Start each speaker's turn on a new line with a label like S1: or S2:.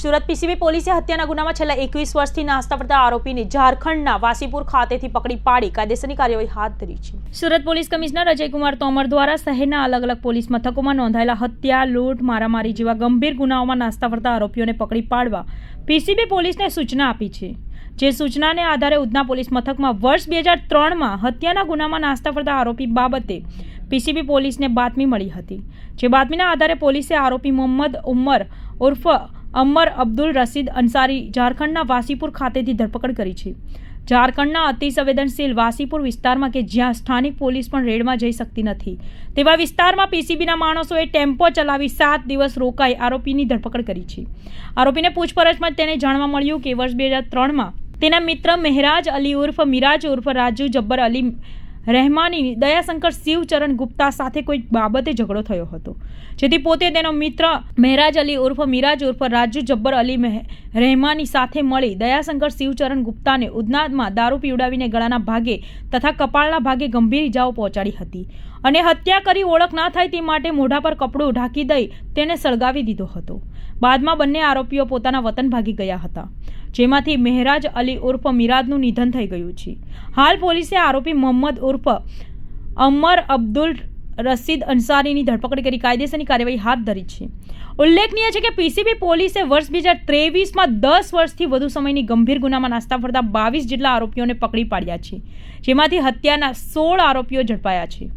S1: Surat PCB પોલીસે હત્યાના ગુનામાં છેલ્લા એકવીસ વર્ષથી નાસ્તા પડતા આરોપીને ઝારખંડના વાસીપુર ખાતેથી પકડી પાડી કાયદેસરની કાર્યવાહી હાથ ધરી છે. સુરત પોલીસ કમિશનર અજયકુમાર તોમર દ્વારા શહેરના અલગ અલગ પોલીસ મથકોમાં નોંધાયેલા હત્યા, લૂંટ, મારામારી જેવા ગંભીર ગુનાઓમાં નાસ્તા પડતા આરોપીઓને પકડી પાડવા પીસીબી પોલીસને સૂચના આપી છે. જે સૂચનાને આધારે ઉધના પોલીસ મથકમાં વર્ષ બે હજાર ત્રણમાં હત્યાના ગુનામાં નાસ્તા પડતા આરોપી બાબતે પીસીબી પોલીસને બાતમી મળી હતી. જે બાતમીના આધારે પોલીસે આરોપી મોહમ્મદ ઉમર ઉર્ફ અમર અબ્દુલ રસીદ અંસારી ઝારખંડના વાસીપુર ખાતેથી ધરપકડ કરી છે. ઝારખંડના અતિસંવેદનશીલ વાસીપુર વિસ્તારમાં કે જ્યાં સ્થાનિક પોલીસ પણ રેડમાં જઈ શકતી નથી. તેવા વિસ્તારમાં પીસીબીના માણસોએ ટેમ્પો ચલાવી સાત દિવસ રોકાઈ આરોપીની ધરપકડ કરી છે. આરોપીને પૂછપરછમાં તેને જાણવા મળ્યું કે વર્ષ બે હજાર ત્રણમાં તેના મિત્ર મહેરાજ અલી ઉર્ફ મિરાજ ઉર્ફ રાજુ જબ્બર અલી રહેમાની દયાશંકર શિવચરણ ગુપ્તા સાથે કોઈ બાબતે ઝઘડો થયો હતો. જેથી પોતે તેનો મિત્ર મહેરાજ અલી ઉર્ફ મિરાજ ઉર્ફ રાજુ જબ્બર અલી રહેમાની સાથે મળી દયાશંકર શિવચરણ ગુપ્તાને ઉદનાદમાં દારૂ પીવડાવીને ગળાના ભાગે તથા કપાળના ભાગે ગંભીર ઇજાઓ પહોંચાડી હતી અને હત્યા કરી ઓળખ ના થાય તે માટે મોઢા પર કપડું ઢાંકી દઈ તેને સળગાવી દીધો હતો. બાદમાં બંને આરોપીઓ પોતાના વતન ભાગી ગયા હતા. જેમાંથી મહેરાજ અલી ઉર્ફ મિરાજનું નિધન થઈ ગયું છે. હાલ પોલીસે આરોપી મોહમ્મદ ઉર્ફ અમર અબ્દુલ રસીદ અંસારીની ધરપકડ કરી કાયદેસરની કાર્યવાહી હાથ ધરી છે. ઉલ્લેખનીય છે કે પીસીબી પોલીસે વર્ષ બે હજાર ત્રેવીસમાં દસ વર્ષથી વધુ સમયની ગંભીર ગુનામાં નાસ્તા ફરતા બાવીસ જેટલા આરોપીઓને પકડી પાડ્યા છે, જેમાંથી હત્યાના સોળ આરોપીઓ ઝડપાયા છે.